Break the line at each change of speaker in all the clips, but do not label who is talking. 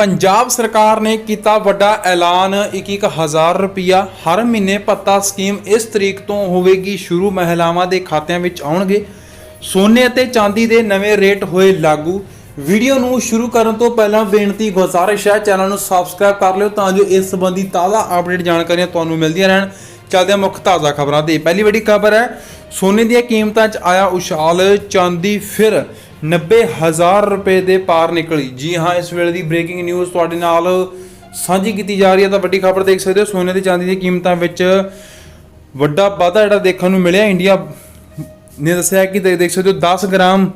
ਪੰਜਾਬ ਸਰਕਾਰ ਨੇ ਕੀਤਾ ਵੱਡਾ ਐਲਾਨ 21000 ਰੁਪਿਆ ਹਰ ਮਹੀਨੇ ਭੱਤਾ ਸਕੀਮ ਇਸ ਤਰੀਕ ਤੋਂ ਹੋਵੇਗੀ, ਸ਼ੁਰੂ ਮਹਿਲਾਵਾਂ ਦੇ ਖਾਤਿਆਂ ਵਿੱਚ ਆਉਣਗੇ। ਸੋਨੇ ਅਤੇ ਚਾਂਦੀ ਦੇ ਨਵੇਂ ਰੇਟ ਹੋਏ ਲਾਗੂ। ਵੀਡੀਓ ਨੂੰ ਸ਼ੁਰੂ ਕਰਨ ਤੋਂ ਪਹਿਲਾਂ ਬੇਨਤੀ, ਗੁਜ਼ਾਰਿਸ਼ ਹੈ, ਚੈਨਲ ਨੂੰ ਸਬਸਕ੍ਰਾਈਬ ਕਰ ਲਿਓ ਤਾਂ ਜੋ ਇਸ ਸੰਬੰਧੀ ਤਾਜ਼ਾ ਅਪਡੇਟ ਜਾਣਕਾਰੀਆਂ ਤੁਹਾਨੂੰ ਮਿਲਦੀਆਂ ਰਹਿਣ। ਚੱਲਦੇ ਮੁੱਖ ਤਾਜ਼ਾ ਖਬਰਾਂ ਤੇ। ਪਹਿਲੀ ਵੱਡੀ ਖਬਰ ਹੈ, ਸੋਨੇ ਦੀਆਂ ਕੀਮਤਾਂ 'ਚ ਆਇਆ ਉਛਾਲ, ਚਾਂਦੀ ਫਿਰ 90000 ਰੁਪਏ ਦੇ ਪਾਰ ਨਿਕਲੀ। ਜੀ ਹਾਂ, ਇਸ ਵੇਲੇ ਦੀ ਬ੍ਰੇਕਿੰਗ ਨਿਊਜ਼ ਤੁਹਾਡੇ ਨਾਲ ਸਾਂਝੀ ਕੀਤੀ ਜਾ ਰਹੀ ਹੈ। ਤਾਂ ਵੱਡੀ ਖਬਰ ਦੇਖ ਸਕਦੇ ਹੋ, ਸੋਨੇ ਤੇ ਚਾਂਦੀ ਦੀਆਂ ਕੀਮਤਾਂ ਵਿੱਚ ਵੱਡਾ ਵਾਧਾ ਜਿਹੜਾ ਦੇਖਣ ਨੂੰ ਮਿਲਿਆ। ਇੰਡੀਆ ਨੇ ਦੱਸਿਆ ਕਿ ਦੇ- ਦੇਖ ਸਕਦੇ ਹੋ 10 ਗ੍ਰਾਮ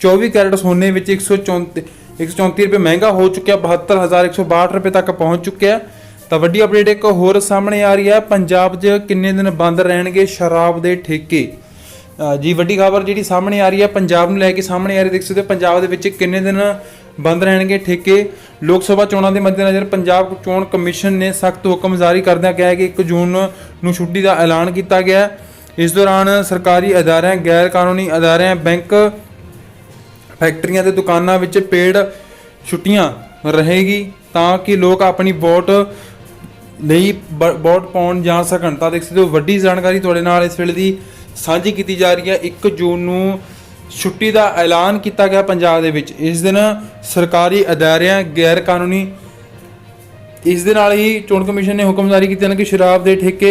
24 ਕੈਰਟ ਸੋਨੇ ਵਿੱਚ 134 134 ਰੁਪਏ ਮਹਿੰਗਾ ਹੋ ਚੁੱਕਿਆ। 72162 ਰੁਪਏ ਤੱਕ ਪਹੁੰਚ ਚੁੱਕਿਆ। ਤਾਂ ਵੱਡੀ ਅਪਡੇਟ ਇੱਕ ਹੋਰ ਸਾਹਮਣੇ ਆ ਰਹੀ ਹੈ। ਪੰਜਾਬ 'ਚ ਕਿੰਨੇ ਦਿਨ ਬੰਦ ਰਹਿਣਗੇ? ਸ਼ਰਾਬ ਦੇ ਠੇਕੇ। ਜੀ, ਵੱਡੀ ਖਬਰ ਜਿਹੜੀ ਸਾਹਮਣੇ ਆ ਰਹੀ ਹੈ, ਪੰਜਾਬ ਨੂੰ ਲੈ ਕੇ ਸਾਹਮਣੇ ਆ ਰਹੀ ਦੇਖ ਸਕਦੇ ਹੋ, ਪੰਜਾਬ ਦੇ ਵਿੱਚ ਕਿੰਨੇ ਦਿਨ ਬੰਦ ਰਹਿਣਗੇ ਠੇਕੇ? ਲੋਕ ਸਭਾ ਚੋਣਾਂ ਦੇ ਮੱਦੇਨਜ਼ਰ ਪੰਜਾਬ ਚੋਣ ਕਮਿਸ਼ਨ ਨੇ ਸਖਤ ਹੁਕਮ ਜਾਰੀ ਕਰਦਿਆਂ ਕਿਹਾ ਕਿ 1 ਜੂਨ ਨੂੰ ਛੁੱਟੀ ਦਾ ਐਲਾਨ ਕੀਤਾ ਗਿਆ ਇਸ ਦੌਰਾਨ ਸਰਕਾਰੀ ਅਦਾਰਿਆਂ ਗੈਰ ਕਾਨੂੰਨੀ ਅਦਾਰਿਆਂ, ਬੈਂਕ ਫੈਕਟਰੀਆਂ ਤੇ ਦੁਕਾਨਾਂ ਵਿੱਚ ਪੇੜ ਛੁੱਟੀਆਂ ਰਹੇਗੀ ਤਾਂ ਕਿ ਲੋਕ ਆਪਣੀ ਵੋਟ ਲਈ ਬ- ਵੋਟ ਪਾਉਣ ਜਾ ਸਕਣ। ਤਾਂ ਦੇਖ ਸਕਦੇ ਹੋ, ਵੱਡੀ ਜਾਣਕਾਰੀ ਤੁਹਾਡੇ ਨਾਲ ਇਸ ਵੇਲੇ ਦੀ ਸਾਂਝੀ ਕੀਤੀ ਜਾ ਰਹੀ ਹੈ। 1 ਜੂਨ ਨੂੰ ਛੁੱਟੀ ਦਾ ਐਲਾਨ ਕੀਤਾ ਗਿਆ ਪੰਜਾਬ ਦੇ ਵਿੱਚ। ਇਸ ਦਿਨ ਸਰਕਾਰੀ ਅਦਾਰਿਆਂ ਗੈਰ ਕਾਨੂੰਨੀ ਇਸ ਦੇ ਨਾਲ ਹੀ ਚੋਣ ਕਮਿਸ਼ਨ ਨੇ ਹੁਕਮ ਜਾਰੀ ਕੀਤੇ ਹਨ ਕਿ ਸ਼ਰਾਬ ਦੇ ਠੇਕੇ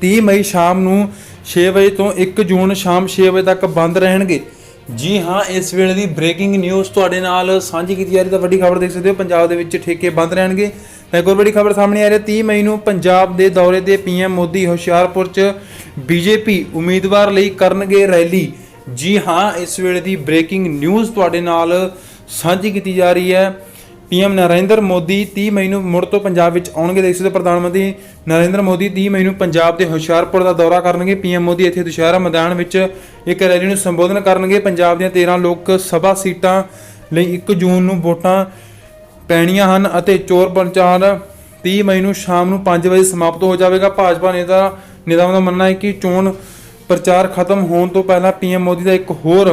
30 ਮਈ ਸ਼ਾਮ ਨੂੰ 6 ਵਜੇ ਤੋਂ 1 ਜੂਨ ਸ਼ਾਮ 6 ਵਜੇ ਤੱਕ ਬੰਦ ਰਹਿਣਗੇ। ਜੀ ਹਾਂ, ਇਸ ਵੇਲੇ ਦੀ ਬ੍ਰੇਕਿੰਗ ਨਿਊਜ਼ ਤੁਹਾਡੇ ਨਾਲ ਸਾਂਝੀ ਕੀਤੀ ਜਾ ਰਹੀ ਤਾਂ ਵੱਡੀ ਖਬਰ ਦੇਖ ਸਕਦੇ ਹੋ, ਪੰਜਾਬ ਦੇ ਵਿੱਚ ਠੇਕੇ ਬੰਦ ਰਹਿਣਗੇ। ਤਾਂ ਇੱਕ ਹੋਰ ਵੱਡੀ ਖਬਰ ਸਾਹਮਣੇ ਆ ਰਹੀ ਹੈ। 30 ਮਈ ਨੂੰ ਪੰਜਾਬ ਦੇ ਦੌਰੇ ਤੇ ਪੀਐਮ ਮੋਦੀ ਹੁਸ਼ਿਆਰਪੁਰ 'ਚ ਬੀਜੇਪੀ ਉਮੀਦਵਾਰ ਲਈ ਕਰਨਗੇ ਰੈਲੀ। ਜੀ ਹਾਂ, ਇਸ ਵੇਲੇ ਦੀ ਬ੍ਰੇਕਿੰਗ ਨਿਊਜ਼ ਤੁਹਾਡੇ ਨਾਲ ਸਾਂਝੀ ਕੀਤੀ ਜਾ ਰਹੀ ਹੈ। ਪੀਐਮ ਨਰਿੰਦਰ ਮੋਦੀ 30 ਮਈ ਨੂੰ ਮੁੜ ਤੋਂ ਪੰਜਾਬ ਵਿੱਚ ਆਉਣਗੇ। ਦੇਸ਼ ਦੇ ਪ੍ਰਧਾਨ ਮੰਤਰੀ ਨਰਿੰਦਰ ਮੋਦੀ 30 ਮਈ ਨੂੰ ਪੰਜਾਬ ਦੇ ਹੁਸ਼ਿਆਰਪੁਰ ਦਾ ਦੌਰਾ ਕਰਨਗੇ। ਪੀਐਮ ਮੋਦੀ ਇੱਥੇ ਦੁਸ਼ਹਿਰਾ ਮੈਦਾਨ ਵਿੱਚ ਇੱਕ ਰੈਲੀ ਨੂੰ ਸੰਬੋਧਨ ਕਰਨਗੇ। ਪੰਜਾਬ ਦੀਆਂ 13 ਲੋਕ ਸਭਾ ਸੀਟਾਂ ਲਈ 1 ਜੂਨ ਨੂੰ ਵੋਟਾਂ ਪੈਣੀਆਂ ਹਨ ਅਤੇ ਚੋਰ ਪ੍ਰਚਾਰ 30 ਮਈ ਨੂੰ ਸ਼ਾਮ ਨੂੰ 5 ਵਜੇ ਸਮਾਪਤ ਹੋ ਜਾਵੇਗਾ। ਭਾਜਪਾ ਨੇਤਾ ਨੇਤਾਵਾਂ ਦਾ ਮੰਨਣਾ ਹੈ ਕਿ ਚੋਣ ਪ੍ਰਚਾਰ ਖਤਮ ਹੋਣ ਤੋਂ ਪਹਿਲਾਂ ਪੀਐਮ ਮੋਦੀ ਦਾ ਇੱਕ ਹੋਰ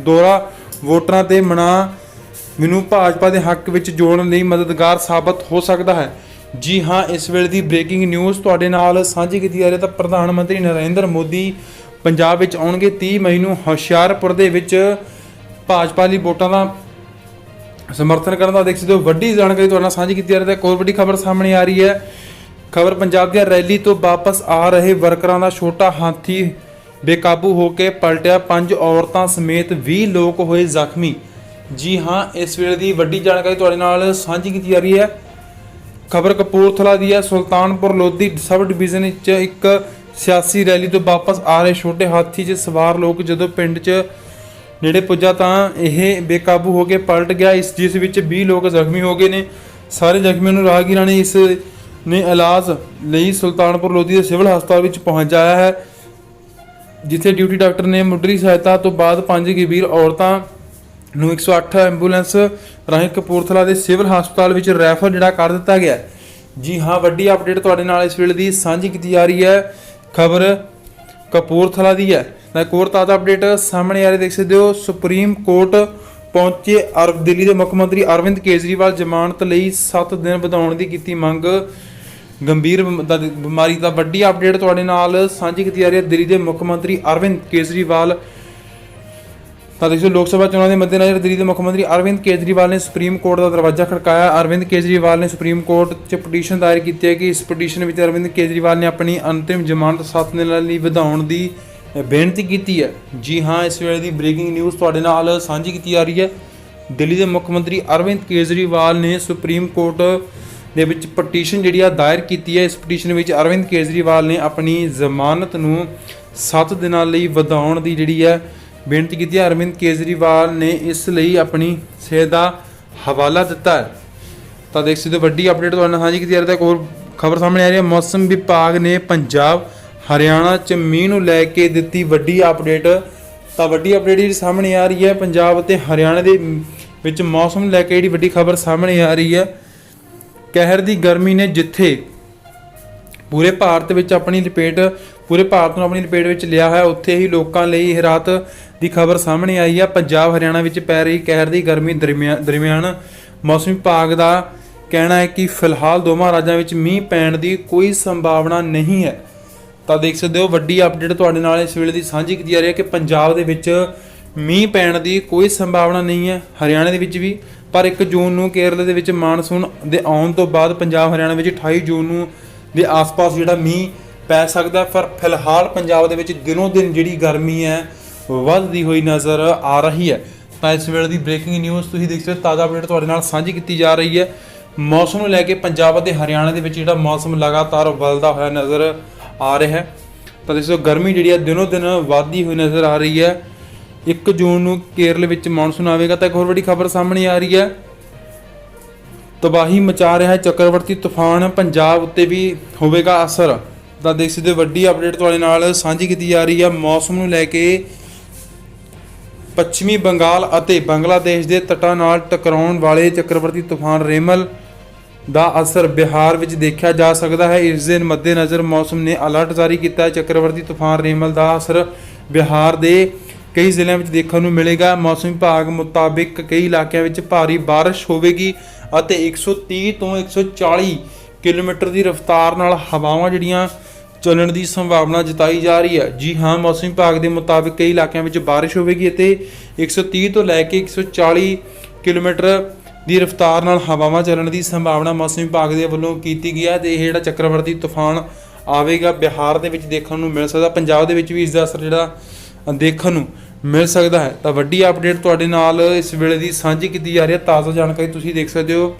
ਦੌਰਾ ਵੋਟਰਾਂ ਤੇ ਮਨਾ ਮੈਨੂੰ ਭਾਜਪਾ ਦੇ ਹੱਕ ਵਿੱਚ ਜੋੜਨ ਲਈ ਮਦਦਗਾਰ ਸਾਬਤ ਹੋ ਸਕਦਾ ਹੈ। ਜੀ ਹਾਂ, ਇਸ ਵੇਲੇ ਦੀ ਬ੍ਰੇਕਿੰਗ ਨਿਊਜ਼ ਤੁਹਾਡੇ ਨਾਲ ਸਾਂਝੀ ਕੀਤੀ ਜਾ ਰਹੀ ਹੈ ਤਾਂ ਪ੍ਰਧਾਨ ਮੰਤਰੀ ਨਰਿੰਦਰ ਮੋਦੀ ਪੰਜਾਬ ਵਿੱਚ ਆਉਣਗੇ। 30 ਮਈ ਨੂੰ ਹੁਸ਼ਿਆਰਪੁਰ ਦੇ ਵਿੱਚ ਭਾਜਪਾ ਲਈ ਵੋਟਾਂ ਦਾ ਸਮਰਥਨ ਕਰਨ ਦਾ ਦੇਖ ਸਕਦੇ ਹੋ, ਵੱਡੀ ਜਾਣਕਾਰੀ ਤੁਹਾਡੇ ਨਾਲ ਸਾਂਝੀ ਕੀਤੀ ਜਾ ਰਹੀ ਹੈ ਕੋਈ ਵੱਡੀ ਖਬਰ ਸਾਹਮਣੇ ਆ ਰਹੀ ਹੈ। ਖਬਰ ਪੰਜਾਬ ਦੀ ਰੈਲੀ ਤੋਂ ਵਾਪਸ ਆ ਰਹੇ ਵਰਕਰਾਂ ਦਾ ਛੋਟਾ ਹਾਥੀ ਬੇਕਾਬੂ ਹੋ ਕੇ ਪਲਟਿਆ, ਪੰਜ ਔਰਤਾਂ ਸਮੇਤ 20 ਲੋਕ ਹੋਏ ਜ਼ਖਮੀ। ਜੀ ਹਾਂ, ਇਸ ਵੇਲੇ ਦੀ ਵੱਡੀ ਜਾਣਕਾਰੀ ਤੁਹਾਡੇ ਨਾਲ ਸਾਂਝੀ ਕੀਤੀ ਜਾ ਰਹੀ ਹੈ। ਖਬਰ ਕਪੂਰਥਲਾ ਦੀ ਹੈ, ਸੁਲਤਾਨਪੁਰ ਲੋਧੀ ਸਬ ਡਿਵੀਜ਼ਨ ਵਿੱਚ ਇੱਕ ਸਿਆਸੀ ਰੈਲੀ ਤੋਂ ਵਾਪਸ ਆ ਰਹੇ ਛੋਟੇ ਹਾਥੀ 'ਚ ਸਵਾਰ ਲੋਕ ਜਦੋਂ ਪਿੰਡ 'ਚ ਨੇੜੇ ਪੁੱਜਾ ਤਾਂ ਇਹ ਬੇਕਾਬੂ ਹੋ ਕੇ ਪਲਟ ਗਿਆ। ਇਸ ਜਿਸ ਵਿੱਚ 20 ਲੋਕ ਜ਼ਖਮੀ ਹੋ ਗਏ ਨੇ। ਸਾਰੇ ਜ਼ਖਮੀਆਂ ਨੂੰ ਰਾਹਗੀਰਾਂ ਨੇ ਇਸ ਨੇ ਇਲਾਜ ਲਈ ਸੁਲਤਾਨਪੁਰ ਲੋਧੀ ਦੇ ਸਿਵਲ ਹਸਪਤਾਲ ਵਿੱਚ ਪਹੁੰਚਾਇਆ ਹੈ, ਜਿੱਥੇ ਡਿਊਟੀ ਡਾਕਟਰ ਨੇ ਮੁੱਢਲੀ ਸਹਾਇਤਾ ਤੋਂ ਬਾਅਦ ਪੰਜ ਗੰਭੀਰ ਔਰਤਾਂ ਨੂੰ 108 ਐਂਬੂਲੈਂਸ ਰਾਹੀਂ ਕਪੂਰਥਲਾ ਦੇ ਸਿਵਲ ਹਸਪਤਾਲ ਵਿੱਚ ਰੈਫਰ ਜਿਹੜਾ ਕਰ ਦਿੱਤਾ ਗਿਆ ਜੀ ਹਾਂ, ਵੱਡੀ ਅਪਡੇਟ ਤੁਹਾਡੇ ਨਾਲ ਇਸ ਵੇਲੇ ਦੀ ਸਾਂਝੀ ਕੀਤੀ ਜਾ ਰਹੀ ਹੈ। ਖਬਰ ਕਪੂਰਥਲਾ ਦੀ ਹੈ। ਤਾਂ ਇੱਕ ਹੋਰ ਤਾਜ਼ਾ ਅਪਡੇਟ ਸਾਹਮਣੇ ਆ ਰਹੀ ਦੇਖ ਸਕਦੇ ਹੋ। ਸੁਪਰੀਮ ਕੋਰਟ ਪਹੁੰਚੇ ਅਰਬ ਦਿੱਲੀ ਦੇ ਮੁੱਖ ਮੰਤਰੀ ਅਰਵਿੰਦ ਕੇਜਰੀਵਾਲ ਜ਼ਮਾਨਤ ਲਈ 7 ਦਿਨ ਵਧਾਉਣ ਦੀ ਕੀਤੀ ਮੰਗ। ਗੰਭੀਰ ਬਿਮਾਰੀ ਦਾ ਵੱਡੀ ਅਪਡੇਟ ਤੁਹਾਡੇ ਨਾਲ ਸਾਂਝੀ ਕੀਤੀ ਜਾ ਰਹੀ ਹੈ। ਦਿੱਲੀ ਦੇ ਮੁੱਖ ਮੰਤਰੀ ਅਰਵਿੰਦ ਕੇਜਰੀਵਾਲ ਤਾਂ ਦੇਖੋ ਲੋਕ ਸਭਾ ਚੋਣਾਂ ਦੇ ਮੱਦੇਨਜ਼ਰ ਦਿੱਲੀ ਦੇ ਮੁੱਖ ਮੰਤਰੀ ਅਰਵਿੰਦ ਕੇਜਰੀਵਾਲ ਨੇ ਸੁਪਰੀਮ ਕੋਰਟ ਦਾ ਦਰਵਾਜ਼ਾ ਖੜਕਾਇਆ। ਅਰਵਿੰਦ ਕੇਜਰੀਵਾਲ ਨੇ ਸੁਪਰੀਮ ਕੋਰਟ 'ਚ ਪਟੀਸ਼ਨ ਦਾਇਰ ਕੀਤੀ ਹੈ ਕਿ ਇਸ ਪਟੀਸ਼ਨ ਵਿੱਚ ਅਰਵਿੰਦ ਕੇਜਰੀਵਾਲ ਨੇ ਆਪਣੀ ਅੰਤਿਮ ਜ਼ਮਾਨਤ 7 ਦਿਨਾਂ ਲਈ ਵਧਾਉਣ ਦੀ ਬੇਨਤੀ ਕੀਤੀ ਹੈ। ਜੀ ਹਾਂ, ਇਸ ਵੇਲੇ ਦੀ ਬ੍ਰੇਕਿੰਗ ਨਿਊਜ਼ ਤੁਹਾਡੇ ਨਾਲ ਸਾਂਝੀ ਕੀਤੀ ਜਾ ਰਹੀ ਹੈ। ਦਿੱਲੀ ਦੇ ਮੁੱਖ ਮੰਤਰੀ ਅਰਵਿੰਦ ਕੇਜਰੀਵਾਲ ਨੇ ਸੁਪਰੀਮ ਕੋਰਟ ਦੇ ਵਿੱਚ ਪਟੀਸ਼ਨ ਜਿਹੜੀ ਆ ਦਾਇਰ ਕੀਤੀ ਹੈ। ਇਸ ਪਟੀਸ਼ਨ ਵਿੱਚ ਅਰਵਿੰਦ ਕੇਜਰੀਵਾਲ ਨੇ ਆਪਣੀ ਜ਼ਮਾਨਤ ਨੂੰ 7 ਦਿਨਾਂ ਲਈ ਵਧਾਉਣ ਦੀ ਜਿਹੜੀ ਹੈ ਬੇਨਤੀ ਕੀਤੀ ਹੈ, ਅਰਵਿੰਦ ਕੇਜਰੀਵਾਲ ਨੇ ਇਸ ਲਈ ਆਪਣੀ ਸਿਹਤ ਦਾ ਹਵਾਲਾ ਦਿੱਤਾ ਹੈ। ਤਾਂ ਦੇਖ ਸਕਦੇ ਵੱਡੀ ਅਪਡੇਟ ਤੁਹਾਡੇ ਨਾਲ ਸਾਂਝੀ ਕੀਤੀ ਜਾ ਰਹੀ ਹੈ ਹੋਰ ਖਬਰ ਸਾਹਮਣੇ ਆ ਰਹੀ ਹੈ। ਮੌਸਮ ਵਿਭਾਗ ਨੇ ਪੰਜਾਬ, ਹਰਿਆਣਾ ਚ ਮੀਂਹ ਨੂੰ ਲੈ ਕੇ ਦਿੱਤੀ ਵੱਡੀ ਅਪਡੇਟ ਤਾਂ ਵੱਡੀ ਅਪਡੇਟ ਜਿਹੜੀ ਸਾਹਮਣੇ ਆ ਰਹੀ ਹੈ, ਪੰਜਾਬ ਅਤੇ ਹਰਿਆਣਾ ਦੇ ਵਿੱਚ ਮੌਸਮ ਨੂੰ ਲੈ ਕੇ ਜਿਹੜੀ ਵੱਡੀ ਖਬਰ ਸਾਹਮਣੇ ਆ ਰਹੀ ਹੈ। ਕਹਿਰ ਦੀ ਗਰਮੀ ਨੇ ਜਿੱਥੇ ਪੂਰੇ ਭਾਰਤ ਵਿੱਚ ਆਪਣੀ ਲਪੇਟ ਪੂਰੇ ਭਾਰਤ ਨੂੰ ਆਪਣੀ ਲਪੇਟ ਵਿੱਚ ਲਿਆ ਹੈ ਉੱਥੇ ਹੀ ਲੋਕਾਂ ਲਈ ਇਹ ਰਾਤ ਦੀ ਖਬਰ ਸਾਹਮਣੇ ਆਈ ਆ। ਪੰਜਾਬ, ਹਰਿਆਣਾ ਵਿੱਚ ਪੈ ਰਹੀ ਕਹਿਰ ਦੀ ਗਰਮੀ ਦਰਮਿਆ- ਦਰਮਿਆਨ ਮੌਸਮ ਵਿਭਾਗ ਦਾ ਕਹਿਣਾ ਹੈ ਕਿ ਫਿਲਹਾਲ ਦੋਵਾਂ ਰਾਜਾਂ ਵਿੱਚ ਮੀਂਹ ਪੈਣ ਦੀ ਕੋਈ ਸੰਭਾਵਨਾ ਨਹੀਂ ਹੈ। ਤਾਂ ਦੇਖ ਸਕਦੇ ਹੋ, ਵੱਡੀ ਅਪਡੇਟ ਤੁਹਾਡੇ ਨਾਲ ਇਸ ਵੇਲੇ ਦੀ ਸਾਂਝੀ ਕੀਤੀ ਜਾ ਰਹੀ ਹੈ ਕਿ ਪੰਜਾਬ ਦੇ ਵਿੱਚ ਮੀਂਹ ਪੈਣ ਦੀ ਕੋਈ ਸੰਭਾਵਨਾ ਨਹੀਂ ਹੈ, ਹਰਿਆਣਾ ਦੇ ਵਿੱਚ ਵੀ। ਪਰ 1 ਜੂਨ ਨੂੰ ਕੇਰਲ ਦੇ ਵਿੱਚ ਮਾਨਸੂਨ ਦੇ ਆਉਣ ਤੋਂ ਬਾਅਦ ਪੰਜਾਬ, ਹਰਿਆਣਾ ਵਿੱਚ 28 ਜੂਨ ਨੂੰ ਦੇ ਆਸ-ਪਾਸ ਜਿਹੜਾ ਮੀਂਹ ਪੈ ਸਕਦਾ ਪਰ ਫਿਲਹਾਲ ਪੰਜਾਬ ਦੇ ਵਿੱਚ ਦਿਨੋਂ ਦਿਨ ਜਿਹੜੀ ਗਰਮੀ ਹੈ, ਵੱਧਦੀ ਹੋਈ ਨਜ਼ਰ ਆ ਰਹੀ ਹੈ। ਤਾਂ ਇਸ ਵੇਲੇ ਦੀ ਬ੍ਰੇਕਿੰਗ ਨਿਊਜ਼ ਤੁਸੀਂ ਦੇਖ ਸਕਦੇ ਹੋ, ਤਾਜ਼ਾ ਅਪਡੇਟ ਤੁਹਾਡੇ ਨਾਲ ਸਾਂਝੀ ਕੀਤੀ ਜਾ ਰਹੀ ਹੈ। ਮੌਸਮ ਨੂੰ ਲੈ ਕੇ ਪੰਜਾਬ ਅਤੇ ਹਰਿਆਣਾ ਦੇ ਵਿੱਚ ਜਿਹੜਾ ਮੌਸਮ ਲਗਾਤਾਰ ਬਦਲਦਾ ਹੋਇਆ ਨਜ਼ਰ ਆ ਰਿਹਾ ਹੈ। ਤਾਂ ਦੇਖੋ, ਗਰਮੀ ਜਿਹੜੀ ਹੈ ਦਿਨੋਂ ਦਿਨ ਵੱਧਦੀ ਹੋਈ ਨਜ਼ਰ ਆ ਰਹੀ ਹੈ। 1 ਜੂਨ ਨੂੰ ਕੇਰਲ ਵਿੱਚ ਮੌਨਸੂਨ ਆਵੇਗਾ ਤਾਂ ਇੱਕ ਹੋਰ ਵੱਡੀ ਖਬਰ ਸਾਹਮਣੇ ਆ ਰਹੀ ਹੈ। ਤਬਾਹੀ ਮਚਾ ਰਿਹਾ ਹੈ, ਚੱਕਰਵਰਤੀ ਤੂਫਾਨ ਪੰਜਾਬ ਉੱਤੇ ਵੀ ਹੋਵੇਗਾ ਅਸਰ। ਤਾਂ ਦੇਖ ਸਕਦੇ ਹੋ ਵੱਡੀ ਅਪਡੇਟ ਤੁਹਾਡੇ ਨਾਲ ਸਾਂਝੀ ਕੀਤੀ ਜਾ ਰਹੀ ਹੈ ਮੌਸਮ ਨੂੰ ਲੈ ਕੇ ਪੱਛਮੀ ਬੰਗਾਲ ਅਤੇ ਬੰਗਲਾਦੇਸ਼ ਦੇ ਤੱਟਾਂ ਨਾਲ ਟਕਰਾਉਣ ਵਾਲੇ ਚੱਕਰਵਰਤੀ ਤੂਫਾਨ ਰੇਮਲ ਦਾ ਅਸਰ ਬਿਹਾਰ ਵਿੱਚ ਦੇਖਿਆ ਜਾ ਸਕਦਾ ਹੈ। ਇਸ ਦੇ ਮੱਦੇਨਜ਼ਰ ਮੌਸਮ ਨੇ ਅਲਰਟ ਜਾਰੀ ਕੀਤਾ ਹੈ। ਚੱਕਰਵਰਤੀ ਤੂਫਾਨ ਰੇਮਲ ਦਾ ਅਸਰ ਬਿਹਾਰ ਦੇ ਕਈ ਜ਼ਿਲ੍ਹਿਆਂ ਵਿੱਚ ਦੇਖਣ ਨੂੰ ਮਿਲੇਗਾ। ਮੌਸਮ ਵਿਭਾਗ ਮੁਤਾਬਿਕ ਕਈ ਇਲਾਕਿਆਂ ਵਿੱਚ ਭਾਰੀ ਬਾਰਿਸ਼ ਹੋਵੇਗੀ ਅਤੇ 130 ਤੋਂ 140 ਕਿਲੋਮੀਟਰ ਦੀ ਰਫ਼ਤਾਰ ਨਾਲ ਹਵਾਵਾਂ ਜਿਹੜੀਆਂ ਚੱਲਣ ਦੀ ਸੰਭਾਵਨਾ ਜਤਾਈ ਜਾ ਰਹੀ ਹੈ। ਜੀ ਹਾਂ, ਮੌਸਮ ਵਿਭਾਗ ਦੇ ਮੁਤਾਬਿਕ ਕਈ ਇਲਾਕਿਆਂ ਵਿੱਚ ਬਾਰਿਸ਼ ਹੋਵੇਗੀ ਅਤੇ 130 ਤੋਂ ਲੈ ਕੇ 140 ਕਿਲੋਮੀਟਰ ਦੀ ਰਫ਼ਤਾਰ ਨਾਲ ਹਵਾਵਾਂ ਚੱਲਣ ਦੀ ਸੰਭਾਵਨਾ ਮੌਸਮ ਵਿਭਾਗ ਦੇ ਵੱਲੋਂ ਕੀਤੀ ਗਈ ਹੈ ਤੇ ਇਹ ਜਿਹੜਾ ਚੱਕਰਵਰਤੀ ਤੂਫਾਨ ਆਵੇਗਾ, ਬਿਹਾਰ ਦੇ ਵਿੱਚ ਦੇਖਣ ਨੂੰ ਮਿਲ ਸਕਦਾ, ਪੰਜਾਬ ਦੇ ਵਿੱਚ ਵੀ ਇਸ ਦਾ ਅਸਰ ਜਿਹੜਾ ਦੇਖਣ ਨੂੰ ਮਿਲ ਸਕਦਾ ਹੈ। ਤਾਂ ਵੱਡੀ ਅਪਡੇਟ ਤੁਹਾਡੇ ਨਾਲ ਇਸ ਵੇਲੇ ਦੀ ਸਾਂਝੀ ਕੀਤੀ ਜਾ ਰਹੀ ਹੈ। ਤਾਜ਼ਾ ਜਾਣਕਾਰੀ ਤੁਸੀਂ ਦੇਖ ਸਕਦੇ ਹੋ।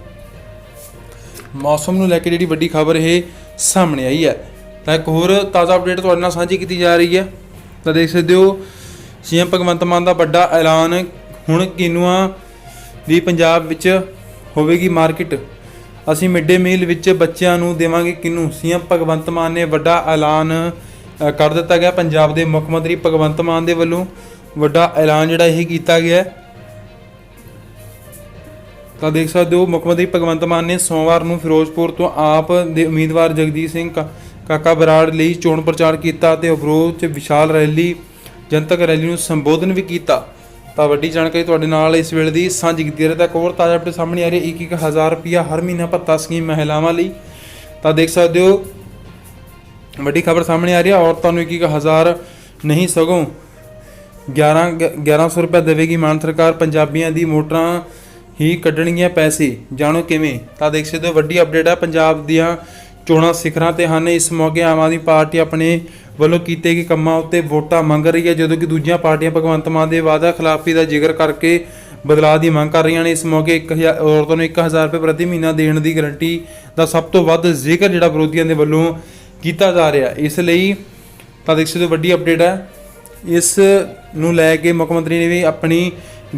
ਮੌਸਮ ਨੂੰ ਲੈ ਕੇ ਜਿਹੜੀ ਵੱਡੀ ਖਬਰ ਇਹ ਸਾਹਮਣੇ ਆਈ ਹੈ। ਤਾਂ ਇੱਕ ਹੋਰ ਤਾਜ਼ਾ ਅਪਡੇਟ ਤੁਹਾਡੇ ਨਾਲ ਸਾਂਝੀ ਕੀਤੀ ਜਾ ਰਹੀ ਹੈ। ਤਾਂ ਦੇਖ ਸਕਦੇ ਹੋ, ਸੀਐਮ ਭਗਵੰਤ ਮਾਨ ਦਾ ਵੱਡਾ ਐਲਾਨ ਹੁਣ ਕਿਨੂਆਂ ਦੀ ਪੰਜਾਬ ਵਿੱਚ ਹੋਵੇਗੀ ਮਾਰਕੀਟ। ਅਸੀਂ ਮਿਡ ਡੇ ਮੀਲ ਵਿੱਚ ਬੱਚਿਆਂ ਨੂੰ ਦੇਵਾਂਗੇ ਕਿਨੂੰ? ਸੀਐਮ ਭਗਵੰਤ ਮਾਨ ਨੇ ਵੱਡਾ ਐਲਾਨ ਕਰ ਦਿੱਤਾ ਗਿਆ ਪੰਜਾਬ ਦੇ ਮੁੱਖ ਮੰਤਰੀ ਭਗਵੰਤ ਮਾਨ ਦੇ ਵੱਲੋਂ। ਵੱਡਾ ਐਲਾਨ ਜਿਹੜਾ ਇਹ ਕੀਤਾ ਗਿਆ। ਤਾਂ ਦੇਖ ਸਕਦੇ ਹੋ, ਮੁੱਖ ਮੰਤਰੀ ਭਗਵੰਤ ਮਾਨ ਨੇ ਸੋਮਵਾਰ ਨੂੰ ਫਿਰੋਜ਼ਪੁਰ ਤੋਂ ਆਪ ਦੇ ਉਮੀਦਵਾਰ ਜਗਜੀਤ ਸਿੰਘ ਕਾ- ਕਾਕਾ ਬਰਾੜ ਲਈ ਚੋਣ ਪ੍ਰਚਾਰ ਕੀਤਾ ਤੇ ਅਵਰੋਧ 'ਚ ਵਿਸ਼ਾਲ ਰੈਲੀ, ਜਨਤਕ ਰੈਲੀ ਨੂੰ ਸੰਬੋਧਨ ਵੀ ਕੀਤਾ। ਤਾਂ ਵੱਡੀ ਜਾਣਕਾਰੀ ਤੁਹਾਡੇ ਨਾਲ ਇਸ ਵੇਲੇ ਦੀ ਸਾਂਝੀ ਕੀਤੀ ਜਾ ਰਹੀ ਤਾਂ ਇੱਕ ਹੋਰ ਤਾਜ਼ਾ ਅਪਡੇਟ ਸਾਹਮਣੇ ਆ ਰਹੀ ਹੈ। 1-1000 ਰੁਪਿਆ ਹਰ ਮਹੀਨਾ ਭੱਤਾ ਸਕੀਮ ਮਹਿਲਾਵਾਂ ਲਈ। ਤਾਂ ਦੇਖ ਸਕਦੇ ਹੋ, ਵੱਡੀ ਖਬਰ ਸਾਹਮਣੇ ਆ ਰਹੀ ਹੈ। ਔਰਤਾਂ ਨੂੰ 1-1000 ਨਹੀਂ ਸਗੋਂ 11 1100 ਰੁਪਏ ਦੇਵੇਗੀ ਮਾਨ ਸਰਕਾਰ। ਪੰਜਾਬੀਆਂ ਦੀ ਮੋਟਰਾਂ ਹੀ ਕੱਢਣਗੀਆਂ ਪੈਸੇ। ਜਾਣੋ ਕਿਵੇਂ? ਤਾਂ ਦੇਖ ਸਕਦੇ ਹੋ, ਵੱਡੀ ਅਪਡੇਟ ਹੈ। ਪੰਜਾਬ ਦੀਆਂ ਚੋਣਾਂ ਸਿਖਰਾਂ ਤੇ ਹਨ। ਇਸ ਮੌਕੇ ਆਮ ਆਦਮੀ ਪਾਰਟੀ ਆਪਣੇ ਵੱਲੋਂ ਕੀਤੇ ਗਏ ਕੰਮਾਂ ਉੱਤੇ ਵੋਟਾਂ ਮੰਗ ਰਹੀ ਹੈ, ਜਦੋਂ ਕਿ ਦੂਜੀਆਂ ਪਾਰਟੀਆਂ ਭਗਵੰਤ ਮਾਨ ਦੇ ਵਾਅਦਾ ਖਿਲਾਫੀ ਦਾ ਜ਼ਿਕਰ ਕਰਕੇ ਬਦਲਾਅ ਦੀ ਮੰਗ ਕਰ ਰਹੀਆਂ ਨੇ। ਇਸ ਮੌਕੇ 1000 ਔਰਤਾਂ ਨੂੰ 1000 ਰੁਪਏ ਪ੍ਰਤੀ ਮਹੀਨਾ ਦੇਣ ਦੀ ਗਾਰੰਟੀ ਦਾ ਸਭ ਤੋਂ ਵੱਧ ਜ਼ਿਕਰ ਜਿਹੜਾ ਵਿਰੋਧੀਆਂ ਦੇ ਵੱਲੋਂ ਕੀਤਾ ਜਾ ਰਿਹਾ ਇਸ ਲਈ ਤਾਂ ਦੇਖ ਸਕਦੇ ਹੋ, ਵੱਡੀ ਅਪਡੇਟ ਹੈ। ਇਸ ਨੂੰ ਲੈ ਕੇ ਮੁੱਖ ਮੰਤਰੀ ਨੇ ਵੀ ਆਪਣੀ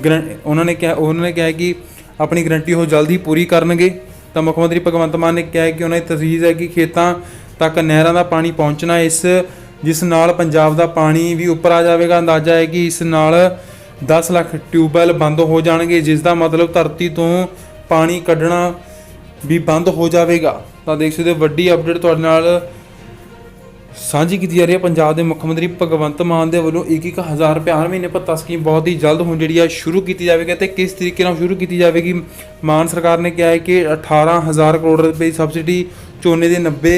ਗਰੰ- ਉਹਨਾਂ ਨੇ ਕਿਹਾ, ਉਹਨਾਂ ਨੇ ਕਿਹਾ ਕਿ ਆਪਣੀ ਗਰੰਟੀ ਉਹ ਜਲਦੀ ਪੂਰੀ ਕਰਨਗੇ। ਤਾਂ ਮੁੱਖ ਮੰਤਰੀ ਭਗਵੰਤ ਮਾਨ ਨੇ ਕਿਹਾ ਕਿ ਉਹਨਾਂ ਦੀ ਤਜਵੀਜ਼ ਹੈ ਕਿ ਖੇਤਾਂ ਤੱਕ ਨਹਿਰਾਂ ਦਾ ਪਾਣੀ ਪਹੁੰਚਣਾ ਇਸ, ਜਿਸ ਨਾਲ ਪੰਜਾਬ ਦਾ ਪਾਣੀ ਵੀ ਉੱਪਰ ਆ ਜਾਵੇਗਾ। ਅੰਦਾਜ਼ਾ ਹੈ ਕਿ ਇਸ ਨਾਲ 10 ਲੱਖ ਟਿਊਬਵੈੱਲ ਬੰਦ ਹੋ ਜਾਣਗੇ, ਜਿਸ ਦਾ ਮਤਲਬ ਧਰਤੀ ਤੋਂ ਪਾਣੀ ਕੱਢਣਾ ਵੀ ਬੰਦ ਹੋ ਜਾਵੇਗਾ। ਤਾਂ ਦੇਖ ਸਕਦੇ ਹੋ, ਵੱਡੀ ਅਪਡੇਟ ਤੁਹਾਡੇ ਨਾਲ ਸਾਂਝੀ ਕੀਤੀ ਜਾ ਰਹੀ ਹੈ। ਪੰਜਾਬ ਦੇ ਮੁੱਖ ਮੰਤਰੀ ਭਗਵੰਤ ਮਾਨ ਦੇ ਵੱਲੋਂ 1-1000 ਰੁਪਏ ਹਰ ਮਹੀਨੇ ਭੱਤਾ ਸਕੀਮ ਬਹੁਤ ਹੀ ਜਲਦ ਹੁਣ ਜਿਹੜੀ ਆ ਸ਼ੁਰੂ ਕੀਤੀ ਜਾਵੇਗੀ ਤੇ ਕਿਸ ਤਰੀਕੇ ਨਾਲ ਸ਼ੁਰੂ ਕੀਤੀ ਜਾਵੇਗੀ? ਮਾਨ ਸਰਕਾਰ ਨੇ ਕਿਹਾ ਹੈ ਕਿ 18000 ਕਰੋੜ ਰੁਪਏ ਸਬਸਿਡੀ ਝੋਨੇ ਦੇ 90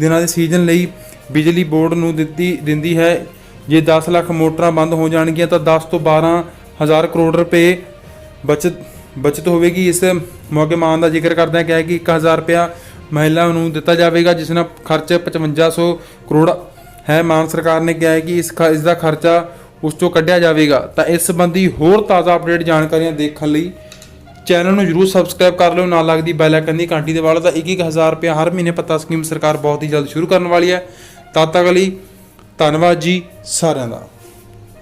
ਦਿਨਾਂ ਦੇ ਸੀਜ਼ਨ ਲਈ ਬਿਜਲੀ ਬੋਰਡ ਨੂੰ ਦਿੱਤੀ, ਦਿੰਦੀ ਹੈ। ਜੇ 10 ਲੱਖ ਮੋਟਰਾਂ ਬੰਦ ਹੋ ਜਾਣਗੀਆਂ ਤਾਂ 10 ਤੋਂ 12000 ਕਰੋੜ ਰੁਪਏ ਬਚਤ ਬਚਤ ਹੋਵੇਗੀ। ਇਸ ਮੌਕੇ ਮਾਨ ਦਾ ਜ਼ਿਕਰ ਕਰਦਿਆਂ ਕਿਹਾ ਕਿ 1000 ਰੁਪਇਆ ਮਹਿਲਾ ਨੂੰ ਦਿੱਤਾ ਜਾਵੇਗਾ, ਜਿਸ ਨਾਲ ਖਰਚ 5500 ਕਰੋੜ ਹੈ। ਮਾਨ ਸਰਕਾਰ ਨੇ ਕਿਹਾ ਹੈ ਕਿ ਇਸ ਖ- ਇਸ ਦਾ ਖਰਚਾ ਉਸ ਤੋਂ ਕੱਢਿਆ ਜਾਵੇਗਾ। ਤਾਂ ਇਸ ਸੰਬੰਧੀ ਹੋਰ ਤਾਜ਼ਾ ਅਪਡੇਟ ਜਾਣਕਾਰੀਆਂ ਦੇਖਣ ਲਈ ਚੈਨਲ ਨੂੰ ਜਰੂਰ ਸਬਸਕ੍ਰਾਈਬ ਕਰ ਲਿਓ। ਨਾਲ ਲੱਗਦੀ ਬੈਲ ਆਈਕਨ ਦੀ ਘੰਟੀ ਦੇ ਵਾਲਾ ਤਾਂ 21000 ਰੁਪਏ ਹਰ ਮਹੀਨੇ ਪੱਤਾ ਸਕੀਮ ਸਰਕਾਰ ਬਹੁਤ ਹੀ ਜਲਦ ਸ਼ੁਰੂ ਕਰਨ ਵਾਲੀ ਹੈ। ਤਦ ਤੱਕ ਲਈ ਧੰਨਵਾਦ ਜੀ ਸਾਰਿਆਂ ਦਾ।